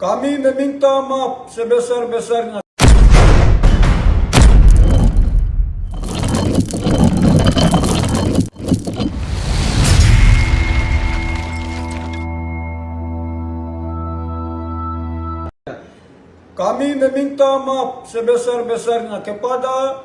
Kami meminta maaf sebesar-besarnya Kami meminta maaf sebesar-besarnya kepada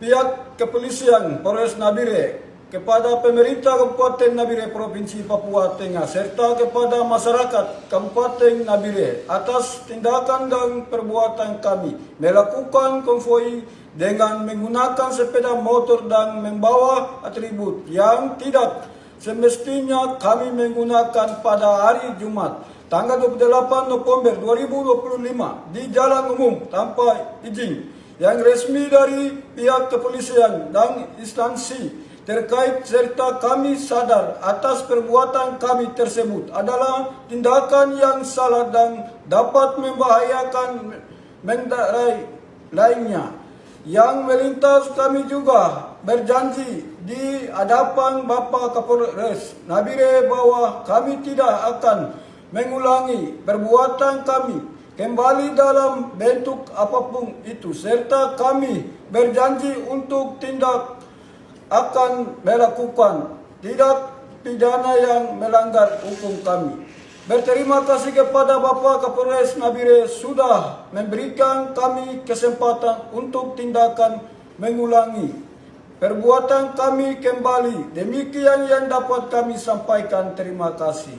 pihak kepolisian Polres Nabire, kepada pemerintah Kabupaten Nabire Provinsi Papua Tengah serta kepada masyarakat Kabupaten Nabire atas tindakan dan perbuatan kami melakukan konvoi dengan menggunakan sepeda motor dan membawa atribut yang tidak semestinya kami menggunakan pada hari Jumat tanggal 28 November 2025 di jalan umum tanpa izin yang resmi dari pihak kepolisian dan instansi terkait serta kami sadar atas perbuatan kami tersebut adalah tindakan yang salah dan dapat membahayakan mendarai lainnya. Yang melintas kami juga berjanji di hadapan Bapa Kapolres Nabire bahwa kami tidak akan mengulangi perbuatan kami kembali dalam bentuk apapun itu. Serta kami berjanji untuk tindak akan melakukan tidak pidana yang melanggar hukum kami. Berterima kasih kepada Bapak Kapolres Nabire sudah memberikan kami kesempatan untuk tindakan mengulangi perbuatan kami kembali. Demikian yang dapat kami sampaikan. Terima kasih.